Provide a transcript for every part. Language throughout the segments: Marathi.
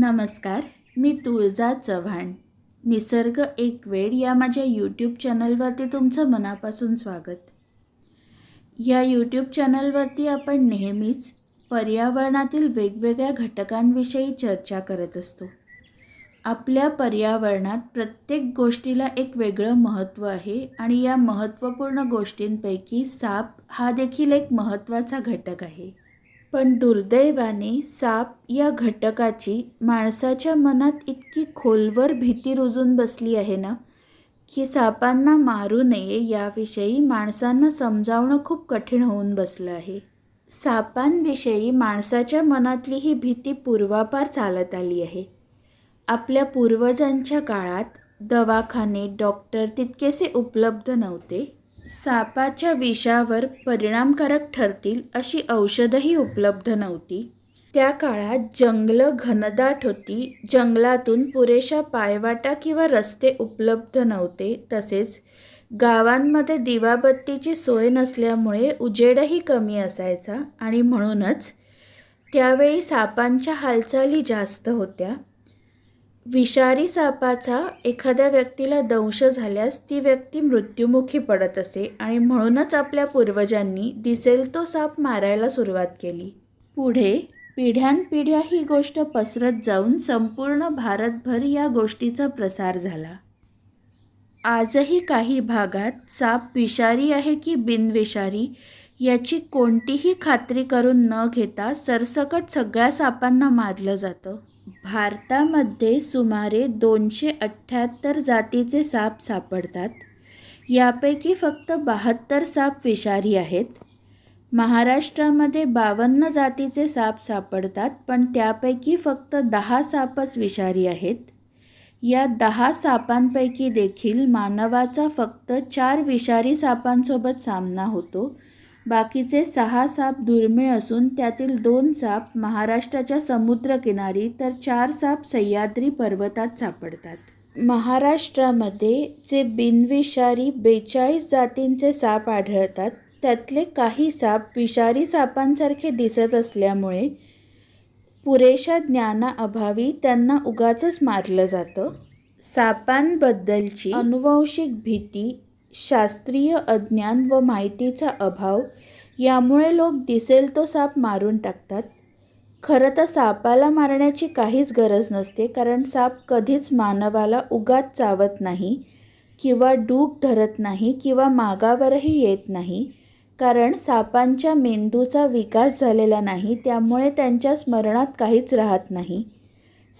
नमस्कार मी तुळजा चव्हाण. निसर्ग एक वेळ या माझ्या यूट्यूब चॅनलवरती तुमचं मनापासून स्वागत. या यूट्यूब चॅनलवरती आपण नेहमीच पर्यावरणातील वेगवेगळ्या घटकांविषयी चर्चा करत असतो. आपल्या पर्यावरणात प्रत्येक गोष्टीला एक वेगळं महत्त्व आहे आणि या महत्त्वपूर्ण गोष्टींपैकी साप हा देखील एक महत्त्वाचा घटक आहे. पण दुर्दैवाने साप या घटकाची माणसाच्या मनात इतकी खोलवर भीती रुजून बसली आहे ना की सापांना मारू नये याविषयी माणसांना समजावणं खूप कठीण होऊन बसलं आहे. सापांविषयी माणसाच्या मनातली ही भीती पूर्वापार चालत आली आहे. आपल्या पूर्वजांच्या काळात दवाखाने डॉक्टर तितकेसे उपलब्ध नव्हते. सापाच्या विषावर परिणामकारक ठरतील अशी औषधंही उपलब्ध नव्हती. त्या काळात जंगलं घनदाट होती जंगलातून पुरेशा पायवाटा किंवा रस्ते उपलब्ध नव्हते. तसेच गावांमध्ये दिवाबत्तीची सोय नसल्यामुळे उजेडही कमी असायचा आणि म्हणूनच त्यावेळी सापांच्या हालचाली जास्त होत्या. विषारी सापाचा एखाद्या व्यक्तीला दंश झाल्यास ती व्यक्ती मृत्युमुखी पडत असे आणि म्हणूनच आपल्या पूर्वजांनी दिसेल तो साप मारायला सुरुवात केली. पुढे पिढ्यानपिढ्या ही गोष्ट पसरत जाऊन संपूर्ण भारतभर या गोष्टीचा प्रसार झाला. आजही काही भागात साप विषारी आहे की बिनविषारी याची कोणतीही खात्री करून न घेता सरसकट सगळ्या सापांना मारलं जातं. भारतामध्ये सुमारे दोनशे अठ्ठ्याहत्तर जातीचे साप सापडतात. यापैकी फक्त बहात्तर साप विषारी आहेत. महाराष्ट्रामध्ये बावन्न जातीचे साप सापडतात पण त्यापैकी फक्त दहा सापच विषारी आहेत. या दहा सापांपैकी देखील मानवाचा फक्त चार विषारी सापांसोबत सामना होतो. बाकीचे सहा साप दुर्मिळ असून त्यातील दोन साप महाराष्ट्राच्या समुद्रकिनारी तर चार साप सह्याद्री पर्वतात सापडतात. महाराष्ट्रामध्ये जे बिनविषारी बेचाळीस जातींचे साप आढळतात त्यातले काही साप विषारी सापांसारखे दिसत असल्यामुळे पुरेशा ज्ञानाअभावी त्यांना उगाचच मारलं जातं. सापांबद्दलची अनुवंशिक भीती शास्त्रीय अज्ञान व माहितीचा अभाव यामुळे लोक दिसेल तो साप मारून टाकतात. खरं तर सापाला मारण्याची काहीच गरज नसते कारण साप कधीच मानवाला उगात चावत नाही किंवा डूक धरत नाही किंवा मागावरही येत नाही. कारण सापांच्या मेंदूचा विकास झालेला नाही त्यामुळे त्यांच्या स्मरणात काहीच राहत नाही.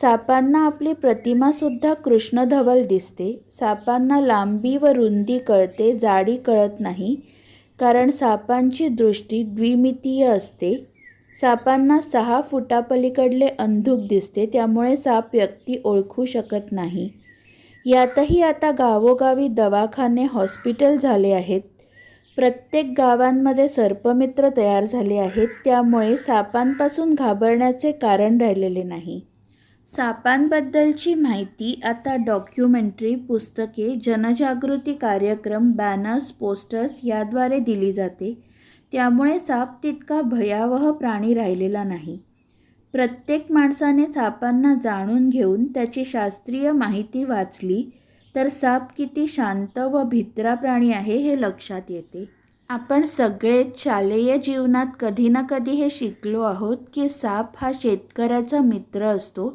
सापांना आपली प्रतिमासुद्धा कृष्णधवल दिसते. सापांना लांबी व रुंदी कळते जाडी कळत नाही कारण सापांची दृष्टी द्विमितीय असते. सापांना सहा फुटापलीकडले अंधूक दिसते त्यामुळे साप व्यक्ती ओळखू शकत नाही. यातही आता गावोगावी दवाखाने हॉस्पिटल झाले आहेत. प्रत्येक गावांमध्ये सर्पमित्र तयार झाले आहेत त्यामुळे सापांपासून घाबरण्याचे कारण राहिलेले नाही. सापांबद्दलची माहिती आता डॉक्युमेंटरी पुस्तके जनजागृती कार्यक्रम बॅनर्स पोस्टर्स याद्वारे दिली जाते. त्यामुळे साप तितका भयावह प्राणी राहिलेला नाही. प्रत्येक माणसाने सापांना जाणून घेऊन त्याची शास्त्रीय माहिती वाचली तर साप किती शांत व भित्रा प्राणी आहे हे लक्षात येते. आपण सगळेच शालेय जीवनात कधी ना कधी हे शिकलो आहोत की साप हा शेतकऱ्याचा मित्र असतो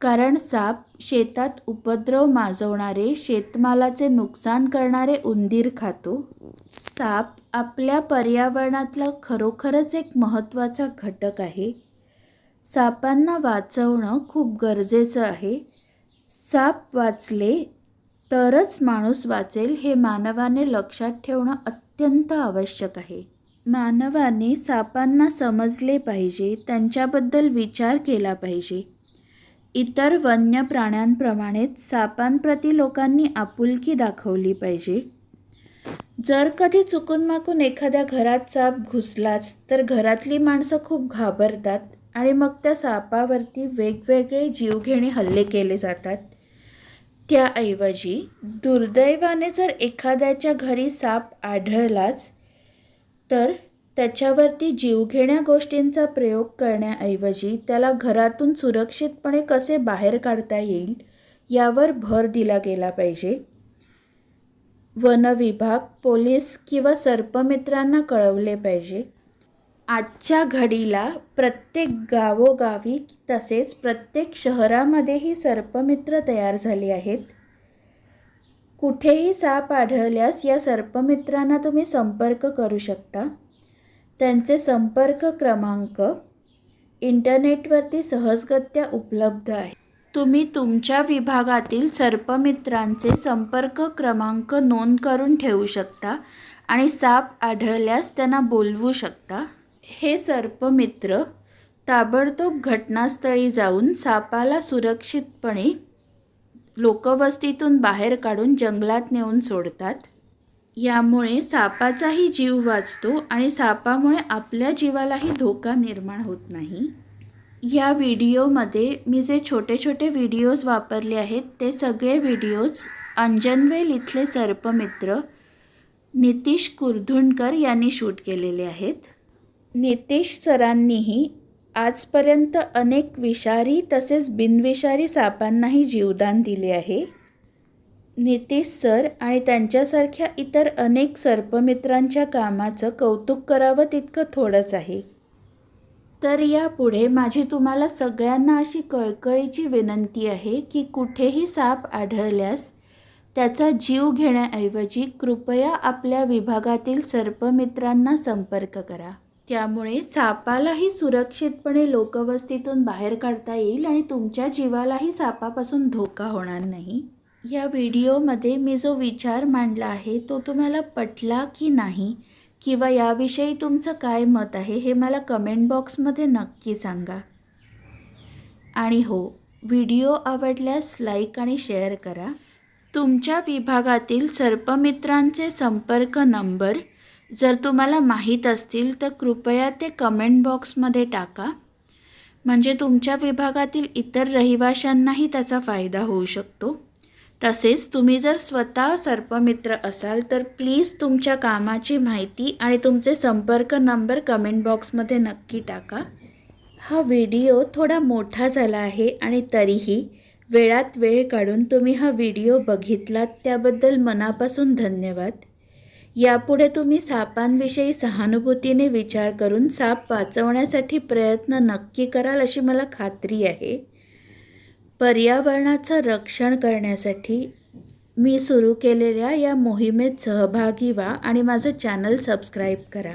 कारण साप शेतात उपद्रव माजवणारे शेतमालाचे नुकसान करणारे उंदीर खातो. साप आपल्या पर्यावरणातला खरोखरच एक महत्त्वाचा घटक आहे. सापांना वाचवणं खूप गरजेचं आहे. साप वाचले तरच माणूस वाचेल हे मानवाने लक्षात ठेवणं अत्यंत आवश्यक आहे. मानवाने सापांना समजले पाहिजे त्यांच्याबद्दल विचार केला पाहिजे. इतर वन्य प्राण्यांप्रमाणेच सापांप्रती लोकांनी आपुलकी दाखवली पाहिजे. जर कधी चुकून माकून एखाद्या घरात साप घुसलाच तर घरातली माणसं खूप घाबरतात आणि मग त्या सापावरती वेगवेगळे जीवघेणे हल्ले केले जातात. त्याऐवजी दुर्दैवाने जर एखाद्याच्या घरी साप आढळलाच तर त्याच्यावरती जीवघेण्या गोष्टींचा प्रयोग करण्याऐवजी त्याला घरातून सुरक्षितपणे कसे बाहेर काढता येईल यावर भर दिला गेला पाहिजे. वनविभाग पोलीस किंवा सर्पमित्रांना कळवले पाहिजे. आजच्या घडीला प्रत्येक गावोगावी तसेच प्रत्येक शहरामध्येही सर्पमित्र तयार झाले आहेत. कुठेही साप आढळल्यास या सर्पमित्रांना तुम्ही संपर्क करू शकता. त्यांचे संपर्क क्रमांक इंटरनेटवरती सहजगत्या उपलब्ध आहे. तुम्ही तुमच्या विभागातील सर्पमित्रांचे संपर्क क्रमांक नोंद करून ठेवू शकता आणि साप आढळल्यास त्यांना बोलवू शकता. हे सर्पमित्र ताबडतोब घटनास्थळी जाऊन सापाला सुरक्षितपणे लोकवस्तीतून बाहेर काढून जंगलात नेऊन सोडतात. यामुळे सापाचाही जीव वाचतो आणि सापामुळे आपल्या जीवालाही धोका निर्माण होत नाही. या व्हिडिओमध्ये मी जे छोटे छोटे व्हिडिओज वापरले आहेत ते सगळे व्हिडिओज अंजनवेल इथले सर्पमित्र नितीश कुरधुंडकर यांनी शूट केलेले आहेत. नितीश सरांनीही आजपर्यंत अनेक विषारी तसेच बिनविषारी सापांनाही जीवदान दिले आहे. नितीश सर आणि त्यांच्यासारख्या इतर अनेक सर्पमित्रांच्या कामाचं कौतुक करावं तितकं थोडंच आहे. तर यापुढे माझी तुम्हाला सगळ्यांना अशी कळकळीची विनंती आहे की कुठेही साप आढळल्यास त्याचा जीव घेण्याऐवजी कृपया आपल्या विभागातील सर्पमित्रांना संपर्क करा. त्यामुळे सापालाही सुरक्षितपणे लोकवस्तीतून बाहेर काढता येईल आणि तुमच्या जीवालाही सापापासून धोका होणार नाही. या व्हिडिओमध्ये मी जो विचार मांडला आहे तो तुम्हाला पटला की नाही? किंवा याविषयी तुमचं काय मत आहे हे मला कमेंट बॉक्समध्ये नक्की सांगा. आणि हो व्हिडिओ आवडल्यास लाईक आणि शेअर करा. तुमच्या विभागातील सर्पमित्रांचे संपर्क नंबर जर तुम्हाला माहीत असतील तर कृपया ते कमेंट बॉक्समध्ये टाका. म्हणजे तुमच्या विभागातील इतर रहिवाशांनाही त्याचा फायदा होऊ शकतो. तसेच तुम्ही जर स्वतः सर्पमित्र असाल तर प्लीज तुमच्या कामाची माहिती आणि तुमचे संपर्क नंबर कमेंट बॉक्समध्ये नक्की टाका. हा व्हिडिओ थोडा मोठा झाला आहे आणि तरीही वेळात वेळ काढून तुम्ही हा व्हिडिओ बघितलात त्याबद्दल मनापासून धन्यवाद. यापुढे तुम्ही सापांविषयी सहानुभूतीने विचार करून साप वाचवण्यासाठी प्रयत्न नक्की कराल अशी मला खात्री आहे. पर्यावरणाचं रक्षण करण्यासाठी मी सुरू केलेल्या या मोहिमेत सहभागी व्हा आणि माझं चॅनल सबस्क्राईब करा.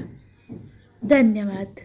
धन्यवाद.